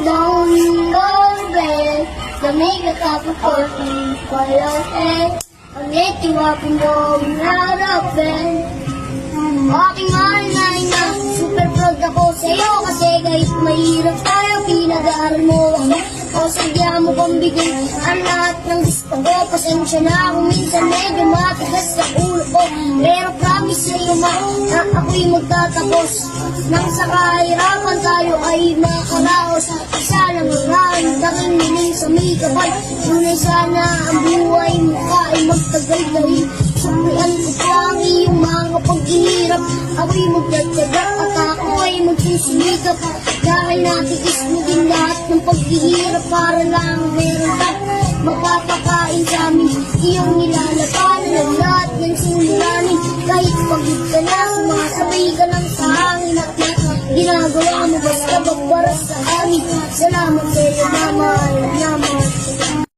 Long doorbell, lamig at kapapon, walang eh. Ang itiwapin mo, narapin. Aking mahal na ina, super proud ako sa'yo kasi kahit mahirap tayo, pinag-aaral mo ako. O sadya mo bigay ang lahat ng gusto ko. Pasensya na kung minsan medyo matigas sa ulo ko. Pero promise sa'yo ma, na ako'y magtatapos. Nang sa kahirapan tayo ay makaraos. Isa lang ang harandagan niling sa may kapal. Tunay sana ang buhay mo ka ay magtagal dahil Sumpian ko pa ang iyong mga paghihirap Ako'y magdadyaga at ako ay magsusunikap Dahil natiis mo din lahat ng paghihirap Para lang meron ka Magpapakain sa ginagawa mo basta magparas sa amin Salamat sa iyo mama.